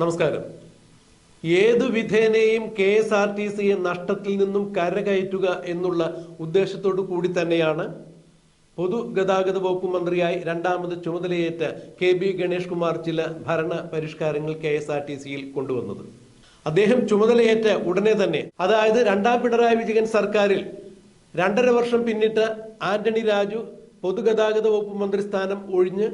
നമസ്കാരം. ഏതു വിധേനയും കെ എസ് ആർ ടി സിയെ നഷ്ടത്തിൽ നിന്നും കരകയറ്റുക എന്നുള്ള ഉദ്ദേശത്തോടു കൂടി തന്നെയാണ് പൊതുഗതാഗത വകുപ്പ് മന്ത്രിയായി രണ്ടാമത് ചുമതലയേറ്റ കെ ബി ഗണേഷ് കുമാർ ചില ഭരണ പരിഷ്കാരങ്ങൾ കെ എസ് ആർ ടി സിയിൽ കൊണ്ടുവന്നത്. അദ്ദേഹം ചുമതലയേറ്റ ഉടനെ തന്നെ അതായത് രണ്ടാം പിണറായി വിജയൻ സർക്കാരിൽ രണ്ടര വർഷം പിന്നിട്ട് ആന്റണി രാജു പൊതുഗതാഗത വകുപ്പ് മന്ത്രി സ്ഥാനം ഒഴിഞ്ഞ്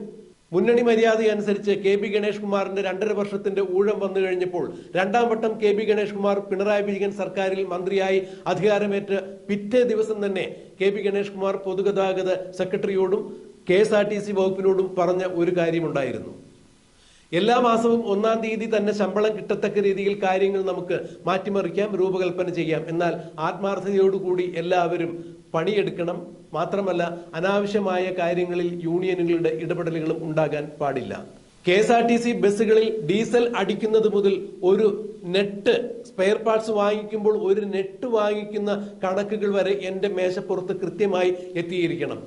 മുന്നണി മര്യാദ അനുസരിച്ച് കെ ബി ഗണേഷ് കുമാറിന്റെ രണ്ടര വർഷത്തിന്റെ ഊഴം വന്നു കഴിഞ്ഞപ്പോൾ രണ്ടാം വട്ടം കെ ബി ഗണേഷ് കുമാർ പിണറായി വിജയൻ സർക്കാരിൽ മന്ത്രിയായി അധികാരമേറ്റ് പിറ്റേ ദിവസം തന്നെ കെ ബി ഗണേഷ് കുമാർ പൊതുഗതാഗത സെക്രട്ടറിയോടും K S R T C വകുപ്പിനോടും പറഞ്ഞ ഒരു കാര്യമുണ്ടായിരുന്നു. എല്ലാ മാസവും ഒന്നാം തീയതി തന്നെ ശമ്പളം കിട്ടത്തക്ക രീതിയിൽ കാര്യങ്ങൾ നമുക്ക് മാറ്റിമറിക്കാം രൂപകൽപ്പന ചെയ്യാം. എന്നാൽ ആത്മാർത്ഥതയോടുകൂടി എല്ലാവരും പണിയെടുക്കണം. മാത്രമല്ല അനാവശ്യമായ കാര്യങ്ങളിൽ യൂണിയനുകളുടെ ഇടപെടലുകളും ഉണ്ടാകാൻ പാടില്ല. K S R T C ബസ്സുകളിൽ ഡീസൽ അടിക്കുന്നത് മുതൽ ഒരു നെറ്റ് സ്പെയർ പാർട്സ് വാങ്ങിക്കുമ്പോൾ ഒരു നെറ്റ് വാങ്ങിക്കുന്ന കണക്കുകൾ വരെ എന്റെ മേശപ്പുറത്ത് കൃത്യമായി എത്തിയിരിക്കണം.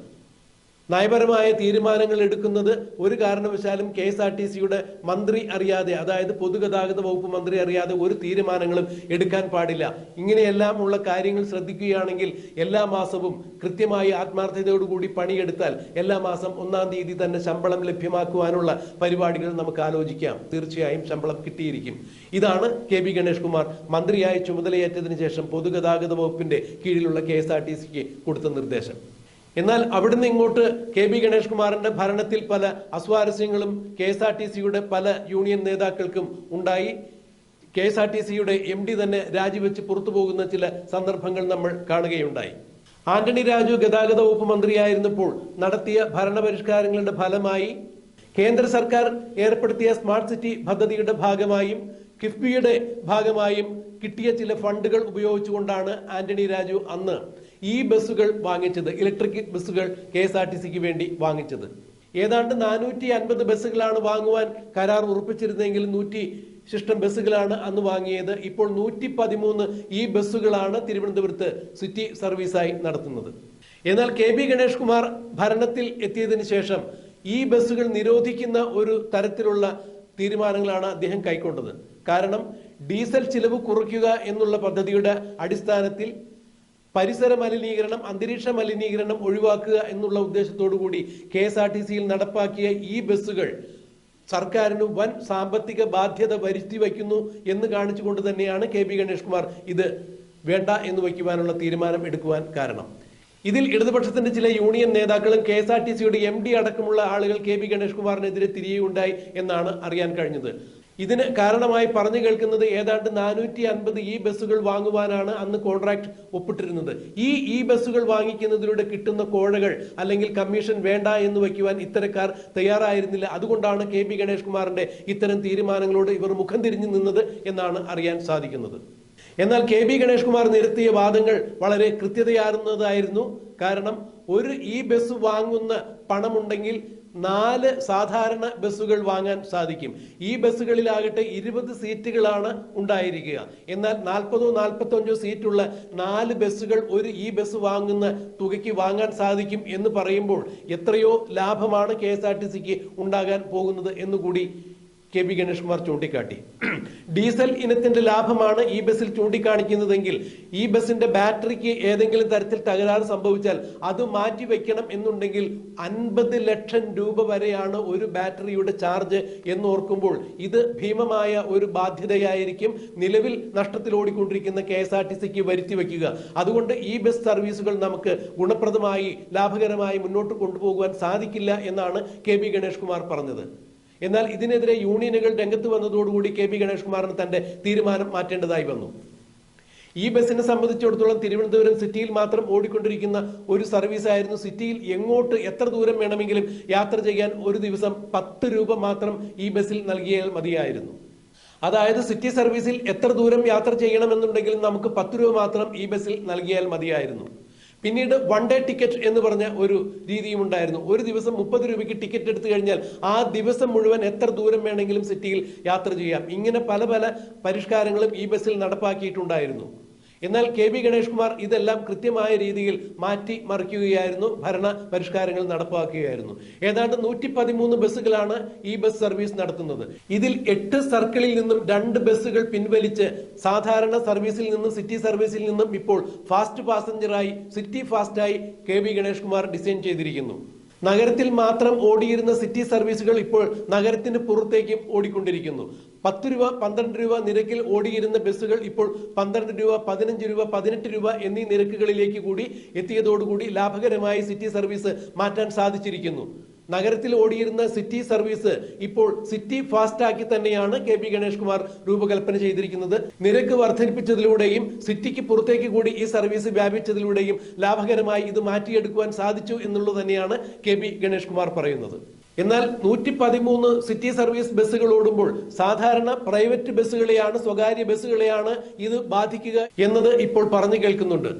നയപരമായ തീരുമാനങ്ങൾ എടുക്കുന്നത് ഒരു കാരണവശാലും കെ എസ് ആർ ടി സിയുടെ മന്ത്രി അറിയാതെ അതായത് പൊതുഗതാഗത വകുപ്പ് മന്ത്രി അറിയാതെ ഒരു തീരുമാനങ്ങളും എടുക്കാൻ പാടില്ല. ഇങ്ങനെയെല്ലാം ഉള്ള കാര്യങ്ങൾ ശ്രദ്ധിക്കുകയാണെങ്കിൽ എല്ലാ മാസവും കൃത്യമായി ആത്മാർത്ഥതയോടുകൂടി പണിയെടുത്താൽ എല്ലാ മാസം ഒന്നാം തീയതി തന്നെ ശമ്പളം ലഭ്യമാക്കുവാനുള്ള പരിപാടികൾ നമുക്ക് ആലോചിക്കാം. തീർച്ചയായും ശമ്പളം കിട്ടിയിരിക്കും. ഇതാണ് കെ ബി ഗണേഷ് കുമാർ മന്ത്രിയായി ചുമതലയേറ്റതിനു ശേഷം പൊതുഗതാഗത വകുപ്പിന്റെ കീഴിലുള്ള കെ എസ് ആർ ടി സിക്ക് കൊടുത്ത നിർദ്ദേശം. എന്നാൽ അവിടുന്ന് ഇങ്ങോട്ട് കെ ബി ഗണേഷ് കുമാറിന്റെ ഭരണത്തിൽ പല അസ്വാരസ്യങ്ങളും കെ എസ് ആർ ടി സിയുടെ പല യൂണിയൻ നേതാക്കൾക്കും ഉണ്ടായി. കെ എസ് ആർ ടി സിയുടെ എം ഡി തന്നെ രാജിവെച്ച് പുറത്തു പോകുന്ന ചില സന്ദർഭങ്ങൾ നമ്മൾ കാണുകയുണ്ടായി. ആന്റണി രാജു ഗതാഗത വകുപ്പ് മന്ത്രിയായിരുന്നപ്പോൾ നടത്തിയ ഭരണപരിഷ്കാരങ്ങളുടെ ഫലമായി കേന്ദ്ര സർക്കാർ ഏർപ്പെടുത്തിയ സ്മാർട്ട് സിറ്റി പദ്ധതിയുടെ ഭാഗമായും കിഫ്ബിയുടെ ഭാഗമായും കിട്ടിയ ചില ഫണ്ടുകൾ ഉപയോഗിച്ചുകൊണ്ടാണ് ആന്റണി രാജു അന്ന് ഈ ബസ്സുകൾ വാങ്ങിച്ചത് ഇലക്ട്രിക് ബസ്സുകൾ കെ എസ് ആർ ടി സിക്ക് വേണ്ടി വാങ്ങിച്ചത്. ഏതാണ്ട് നാനൂറ്റി അൻപത് ബസ്സുകളാണ് വാങ്ങുവാൻ കരാർ ഉറപ്പിച്ചിരുന്നെങ്കിൽ നൂറ്റി ശിഷ്ടം ബസ്സുകളാണ് അന്ന് വാങ്ങിയത്. ഇപ്പോൾ നൂറ്റി പതിമൂന്ന് ഈ ബസ്സുകളാണ് തിരുവനന്തപുരത്ത് സിറ്റി സർവീസായി നടത്തുന്നത്. എന്നാൽ കെ ബി ഗണേഷ് കുമാർ ഭരണത്തിൽ എത്തിയതിനു ശേഷം ഈ ബസ്സുകൾ നിരോധിക്കുന്ന ഒരു തരത്തിലുള്ള തീരുമാനങ്ങളാണ് അദ്ദേഹം കൈക്കൊണ്ടത്. കാരണം ഡീസൽ ചിലവ് കുറയ്ക്കുക എന്നുള്ള പദ്ധതിയുടെ അടിസ്ഥാനത്തിൽ പരിസര മലിനീകരണം അന്തരീക്ഷ മലിനീകരണം ഒഴിവാക്കുക എന്നുള്ള ഉദ്ദേശത്തോടു കൂടി കെ എസ് ആർ ടി സിയിൽ നടപ്പാക്കിയ ഈ ബസ്സുകൾ സർക്കാരിന് വൻ സാമ്പത്തിക ബാധ്യത വരുത്തി വയ്ക്കുന്നു എന്ന് കാണിച്ചുകൊണ്ട് തന്നെയാണ് കെ പി ഗണേഷ് കുമാർ ഇത് വേണ്ട എന്ന് വയ്ക്കുവാനുള്ള തീരുമാനം എടുക്കുവാൻ കാരണം. ഇതിൽ ഇടതുപക്ഷത്തിന്റെ ചില യൂണിയൻ നേതാക്കളും കെ എസ് ആർ ടി സിയുടെ എം ഡി അടക്കമുള്ള ആളുകൾ കെ പി ഗണേഷ് കുമാറിനെതിരെ തിരിയുണ്ടായി എന്നാണ് അറിയാൻ കഴിഞ്ഞത്. ഇതിന് കാരണമായി പറഞ്ഞു കേൾക്കുന്നത് ഏതാണ്ട് നാനൂറ്റി അൻപത് ഈ ബസ്സുകൾ വാങ്ങുവാനാണ് അന്ന് കോൺട്രാക്ട് ഒപ്പിട്ടിരുന്നത്. ഈ ഈ ബസ്സുകൾ വാങ്ങിക്കുന്നതിലൂടെ കിട്ടുന്ന കോഴകൾ അല്ലെങ്കിൽ കമ്മീഷൻ വേണ്ട എന്ന് വയ്ക്കുവാൻ ഇത്തരക്കാർ തയ്യാറായിരുന്നില്ല. അതുകൊണ്ടാണ് കെ പി ഗണേഷ് കുമാറിന്റെ ഇത്തരം തീരുമാനങ്ങളോട് ഇവർ മുഖം തിരിഞ്ഞു നിന്നത് എന്നാണ് അറിയാൻ സാധിക്കുന്നത്. എന്നാൽ കെ ബി ഗണേഷ് കുമാർ നിരത്തിയ വാദങ്ങൾ വളരെ കൃത്യതയാർന്നതായിരുന്നു. കാരണം ഒരു ഈ ബസ് വാങ്ങുന്ന പണമുണ്ടെങ്കിൽ നാല് സാധാരണ ബസ്സുകൾ വാങ്ങാൻ സാധിക്കും. ഈ ബസ്സുകളിലാകട്ടെ ഇരുപത് സീറ്റുകളാണ് ഉണ്ടായിരിക്കുക. എന്നാൽ നാൽപ്പതോ നാൽപ്പത്തഞ്ചോ സീറ്റുള്ള നാല് ബസ്സുകൾ ഒരു ഈ ബസ് വാങ്ങുന്ന തുകയ്ക്ക് വാങ്ങാൻ സാധിക്കും എന്ന് പറയുമ്പോൾ എത്രയോ ലാഭമാണ് കെ എസ് ആർ ടി സിക്ക് ഉണ്ടാകാൻ പോകുന്നത് എന്നുകൂടി കെ പി ഗണേഷ് കുമാർ ചൂണ്ടിക്കാട്ടി. ഡീസൽ ഇനത്തിന്റെ ലാഭമാണ് ഈ ബസ്സിൽ ചൂണ്ടിക്കാണിക്കുന്നതെങ്കിൽ ഈ ബസ്സിന്റെ ബാറ്ററിക്ക് ഏതെങ്കിലും തരത്തിൽ തകരാറ് സംഭവിച്ചാൽ അത് മാറ്റി വെക്കണം എന്നുണ്ടെങ്കിൽ അൻപത് ലക്ഷം രൂപ വരെയാണ് ഒരു ബാറ്ററിയുടെ ചാർജ് എന്ന് ഓർക്കുമ്പോൾ ഇത് ഭീമമായ ഒരു ബാധ്യതയായിരിക്കും. നിലവിൽ നഷ്ടത്തിൽ ഓടിക്കൊണ്ടിരിക്കുന്ന കെ എസ് ആർ ടി സിക്ക് വരുത്തി വെക്കുക. അതുകൊണ്ട് ഈ ബസ് സർവീസുകൾ നമുക്ക് ഗുണപ്രദമായി ലാഭകരമായി മുന്നോട്ട് കൊണ്ടുപോകുവാൻ സാധിക്കില്ല എന്നാണ് കെ ബി ഗണേഷ് കുമാർ പറഞ്ഞത്. എന്നാൽ ഇതിനെതിരെ യൂണിയനുകൾ രംഗത്ത് വന്നതോടുകൂടി കെ പി ഗണേഷ് കുമാറിന് തന്റെ തീരുമാനം മാറ്റേണ്ടതായി വന്നു. ഈ ബസ്സിനെ സംബന്ധിച്ചിടത്തോളം തിരുവനന്തപുരം സിറ്റിയിൽ മാത്രം ഓടിക്കൊണ്ടിരിക്കുന്ന ഒരു സർവീസ് ആയിരുന്നു സിറ്റിയിൽ എങ്ങോട്ട് എത്ര ദൂരം വേണമെങ്കിലും യാത്ര ചെയ്യാൻ ഒരു ദിവസം പത്ത് രൂപ മാത്രം ഈ ബസ്സിൽ നൽകിയാൽ മതിയായിരുന്നു. അതായത് സിറ്റി സർവീസിൽ എത്ര ദൂരം യാത്ര ചെയ്യണമെന്നുണ്ടെങ്കിലും നമുക്ക് പത്ത് രൂപ മാത്രം ഈ ബസ്സിൽ നൽകിയാൽ മതിയായിരുന്നു. പിന്നീട് വൺ ഡേ ടിക്കറ്റ് എന്ന് പറഞ്ഞ ഒരു രീതിയും ഉണ്ടായിരുന്നു. ഒരു ദിവസം മുപ്പത് രൂപയ്ക്ക് ടിക്കറ്റ് എടുത്തു കഴിഞ്ഞാൽ ആ ദിവസം മുഴുവൻ എത്ര ദൂരം വേണമെങ്കിലും സിറ്റിയിൽ യാത്ര ചെയ്യാം. ഇങ്ങനെ പല പല പരിഷ്കാരങ്ങളും ഈ ബസ്സിൽ നടപ്പാക്കിയിട്ടുണ്ടായിരുന്നു. എന്നാൽ കെ ബി ഗണേഷ് കുമാർ ഇതെല്ലാം കൃത്യമായ രീതിയിൽ മാറ്റി മറിക്കുകയായിരുന്നു ഭരണ പരിഷ്കാരങ്ങൾ നടപ്പാക്കുകയായിരുന്നു. ഏതാണ്ട് നൂറ്റി പതിമൂന്ന് ബസ്സുകളാണ് ഈ ബസ് സർവീസ് നടത്തുന്നത്. ഇതിൽ എട്ട് സർക്കിളിൽ നിന്നും രണ്ട് ബസ്സുകൾ പിൻവലിച്ച് സാധാരണ സർവീസിൽ നിന്നും സിറ്റി സർവീസിൽ നിന്നും ഇപ്പോൾ ഫാസ്റ്റ് പാസഞ്ചറായി city ഫാസ്റ്റായി K B Ganesh Kumar design ചെയ്തിരിക്കുന്നു. നഗരത്തിൽ മാത്രം ഓടിയിരുന്ന സിറ്റി സർവീസുകൾ ഇപ്പോൾ നഗരത്തിന് പുറത്തേക്കും ഓടിക്കൊണ്ടിരിക്കുന്നു. പത്ത് രൂപ പന്ത്രണ്ട് രൂപ നിരക്കിൽ ഓടിയിരുന്ന ബസ്സുകൾ ഇപ്പോൾ പന്ത്രണ്ട് രൂപ പതിനഞ്ച് രൂപ പതിനെട്ട് രൂപ എന്നീ നിരക്കുകളിലേക്ക് കൂടി എത്തിയതോടുകൂടി ലാഭകരമായി സിറ്റി സർവീസ് മാറ്റാൻ സാധിച്ചിരിക്കുന്നു. നഗരത്തിൽ ഓടിയിരുന്ന സിറ്റി സർവീസ് ഇപ്പോൾ സിറ്റി ഫാസ്റ്റാക്കി തന്നെയാണ് കെ പി ഗണേഷ് കുമാർ രൂപകൽപ്പന ചെയ്തിരിക്കുന്നത്. നിരക്ക് വർദ്ധിപ്പിച്ചതിലൂടെയും സിറ്റിക്ക് പുറത്തേക്ക് കൂടി ഈ സർവീസ് വ്യാപിച്ചതിലൂടെയും ലാഭകരമായി ഇത് മാറ്റിയെടുക്കുവാൻ സാധിച്ചു എന്നുള്ളത് തന്നെയാണ് കെ പി ഗണേഷ് കുമാർ പറയുന്നത്. എന്നാൽ നൂറ്റി പതിമൂന്ന് സിറ്റി സർവീസ് ബസ്സുകൾ ഓടുമ്പോൾ സാധാരണ പ്രൈവറ്റ് ബസ്സുകളെയാണ് സ്വകാര്യ ബസ്സുകളെയാണ് ഇത് ബാധിക്കുക എന്നത് ഇപ്പോൾ പറഞ്ഞു കേൾക്കുന്നുണ്ട്.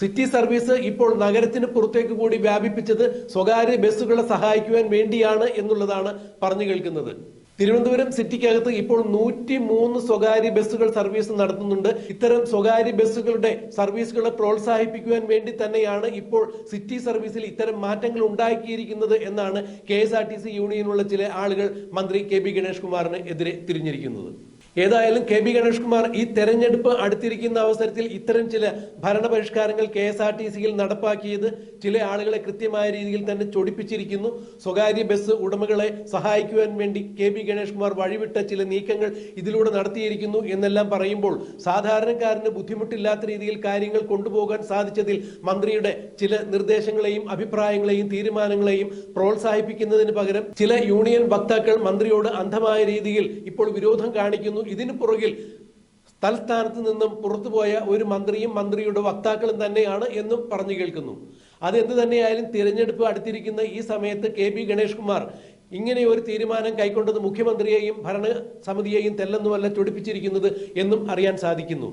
സിറ്റി സർവീസ് ഇപ്പോൾ നഗരത്തിന് പുറത്തേക്ക് കൂടി വ്യാപിപ്പിച്ചത് സ്വകാര്യ ബസ്സുകളെ സഹായിക്കുവാൻ വേണ്ടിയാണ് എന്നുള്ളതാണ് പറഞ്ഞു കേൾക്കുന്നത്. തിരുവനന്തപുരം സിറ്റിക്കകത്ത് ഇപ്പോൾ നൂറ്റി മൂന്ന് സ്വകാര്യ ബസ്സുകൾ സർവീസ് നടത്തുന്നുണ്ട്. ഇത്തരം സ്വകാര്യ ബസ്സുകളുടെ സർവീസുകളെ പ്രോത്സാഹിപ്പിക്കുവാൻ വേണ്ടി തന്നെയാണ് ഇപ്പോൾ സിറ്റി സർവീസിൽ ഇത്തരം മാറ്റങ്ങൾ ഉണ്ടാക്കിയിരിക്കുന്നത് എന്നാണ് കെ യൂണിയനുള്ള ചില ആളുകൾ മന്ത്രി കെ ബി ഗണേഷ് കുമാറിന് എതിരെ തിരിഞ്ഞിരിക്കുന്നത്. ഏതായാലും കെ ബി ഗണേഷ് കുമാർ ഈ തെരഞ്ഞെടുപ്പ് അടുത്തിരിക്കുന്ന അവസരത്തിൽ ഇത്തരം ചില ഭരണപരിഷ്കാരങ്ങൾ കെ എസ് ആർ ടി സിയിൽ നടപ്പാക്കിയത് ചില ആളുകളെ കൃത്യമായ രീതിയിൽ തന്നെ ചൊടിപ്പിച്ചിരിക്കുന്നു. സ്വകാര്യ ബസ് ഉടമകളെ സഹായിക്കുവാൻ വേണ്ടി കെ ബി ഗണേഷ് കുമാർ വഴിവിട്ട ചില നീക്കങ്ങൾ ഇതിലൂടെ നടത്തിയിരിക്കുന്നു എന്നെല്ലാം പറയുമ്പോൾ സാധാരണക്കാരന് ബുദ്ധിമുട്ടില്ലാത്ത രീതിയിൽ കാര്യങ്ങൾ കൊണ്ടുപോകാൻ സാധിച്ചതിൽ മന്ത്രിയുടെ ചില നിർദ്ദേശങ്ങളെയും അഭിപ്രായങ്ങളെയും തീരുമാനങ്ങളെയും പ്രോത്സാഹിപ്പിക്കുന്നതിന് പകരം ചില യൂണിയൻ വക്താക്കൾ മന്ത്രിയോട് അന്ധമായ രീതിയിൽ ഇപ്പോൾ വിരോധം കാണിക്കുന്നു. ഇതിനു പുറകിൽ തൽസ്ഥാനത്ത് നിന്നും പുറത്തുപോയ ഒരു മന്ത്രിയും മന്ത്രിയുടെ വക്താക്കളും തന്നെയാണ് എന്നും പറഞ്ഞു കേൾക്കുന്നു. അതെന്ത് തന്നെയായാലും തിരഞ്ഞെടുപ്പ് അടുത്തിരിക്കുന്ന ഈ സമയത്ത് കെ പി ഗണേഷ് കുമാർ ഇങ്ങനെ ഒരു തീരുമാനം കൈക്കൊണ്ടത് മുഖ്യമന്ത്രിയെയും ഭരണസമിതിയെയും തെല്ലെന്നുമല്ല ചൊടിപ്പിച്ചിരിക്കുന്നത് എന്നും അറിയാൻ സാധിക്കുന്നു.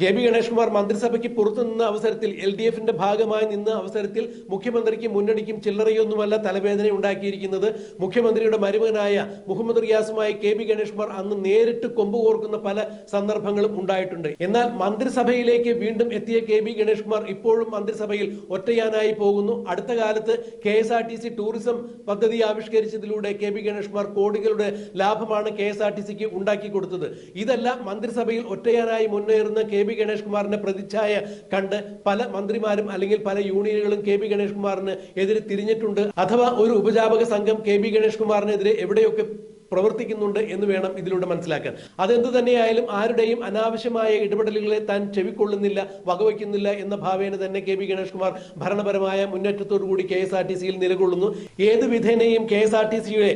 കെ ബി ഗണേഷ് കുമാർ മന്ത്രിസഭയ്ക്ക് പുറത്തു നിന്ന അവസരത്തിൽ എൽ ഡി എഫിന്റെ ഭാഗമായി നിന്ന അവസരത്തിൽ മുഖ്യമന്ത്രിക്ക് മുന്നണിക്കും ചില്ലറയൊന്നുമല്ല തലവേദന ഉണ്ടാക്കിയിരിക്കുന്നത്. മുഖ്യമന്ത്രിയുടെ മരുമകനായ മുഹമ്മദ് റിയാസുമായി കെ ബി ഗണേഷ് കുമാർ അന്ന് നേരിട്ട് കൊമ്പുകോർക്കുന്ന പല സന്ദർഭങ്ങളും ഉണ്ടായിട്ടുണ്ട്. എന്നാൽ മന്ത്രിസഭയിലേക്ക് വീണ്ടും എത്തിയ കെ ബി ഗണേഷ് കുമാർ ഇപ്പോഴും മന്ത്രിസഭയിൽ ഒറ്റയാനായി പോകുന്നു. അടുത്ത കാലത്ത് K S R T C tourism പദ്ധതി ആവിഷ്കരിച്ചതിലൂടെ കെ ബി ഗണേഷ് കുമാർ കോടികളുടെ ലാഭമാണ് കെ എസ് ആർ ടി സിക്ക് ഉണ്ടാക്കി കൊടുത്തത്. ഇതെല്ലാം മന്ത്രിസഭയിൽ ഒറ്റയാനായി മുന്നേറുന്ന കെ ബി ഗണേഷ് കുമാറിന്റെ പ്രതിച്ഛായ കണ്ട് പല മന്ത്രിമാരും അല്ലെങ്കിൽ പല യൂണിയനുകളും കെ ബി ഗണേഷ് കുമാറിന് എതിരെ തിരിഞ്ഞിട്ടുണ്ട്. അഥവാ ഒരു ഉപജാപക സംഘം കെ ബി ഗണേഷ് കുമാറിനെതിരെ എവിടെയൊക്കെ പ്രവർത്തിക്കുന്നുണ്ട് എന്ന് വേണം ഇതിലൂടെ മനസ്സിലാക്കാൻ. അതെന്ത് തന്നെയായാലും ആരുടെയും അനാവശ്യമായ ഇടപെടലുകളെ താൻ ചെവിക്കൊള്ളുന്നില്ല വകവയ്ക്കുന്നില്ല എന്ന ഭാവേന തന്നെ കെ ബി ഗണേഷ് കുമാർ ഭരണപരമായ മുന്നേറ്റത്തോടു കൂടി കെ എസ് ആർ ടി സിയിൽ നിലകൊള്ളുന്നു. ഏത് വിധേനയും കെ എസ് ആർ ടി സിയുടെ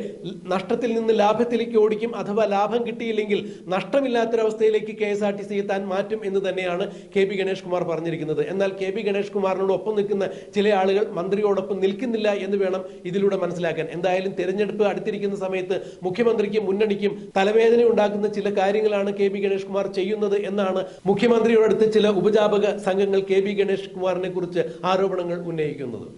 നഷ്ടത്തിൽ നിന്ന് ലാഭത്തിലേക്ക് ഓടിക്കും അഥവാ ലാഭം കിട്ടിയില്ലെങ്കിൽ നഷ്ടമില്ലാത്തൊരവസ്ഥയിലേക്ക് കെ എസ് ആർ ടി സിയെ താൻ മാറ്റും എന്ന് തന്നെയാണ് കെ പി ഗണേഷ് കുമാർ പറഞ്ഞിരിക്കുന്നത്. എന്നാൽ കെ പി ഗണേഷ് കുമാറിനോടൊപ്പം നിൽക്കുന്ന ചില ആളുകൾ മന്ത്രിയോടൊപ്പം നിൽക്കുന്നില്ല എന്ന് വേണം ഇതിലൂടെ മനസ്സിലാക്കാൻ. എന്തായാലും തെരഞ്ഞെടുപ്പ് അടുത്തിരിക്കുന്ന സമയത്ത് മുഖ്യമന്ത്രിക്കും മുന്നണിക്കും തലവേദന ഉണ്ടാക്കുന്ന ചില കാര്യങ്ങളാണ് കെ ബി ഗണേഷ് കുമാർ ചെയ്യുന്നത് എന്നാണ് മുഖ്യമന്ത്രിയോടടുത്ത് ചില ഉപജാപക സംഘങ്ങൾ കെ ബി ഗണേഷ് കുമാറിനെ കുറിച്ച് ആരോപണങ്ങൾ ഉന്നയിക്കുന്നത്.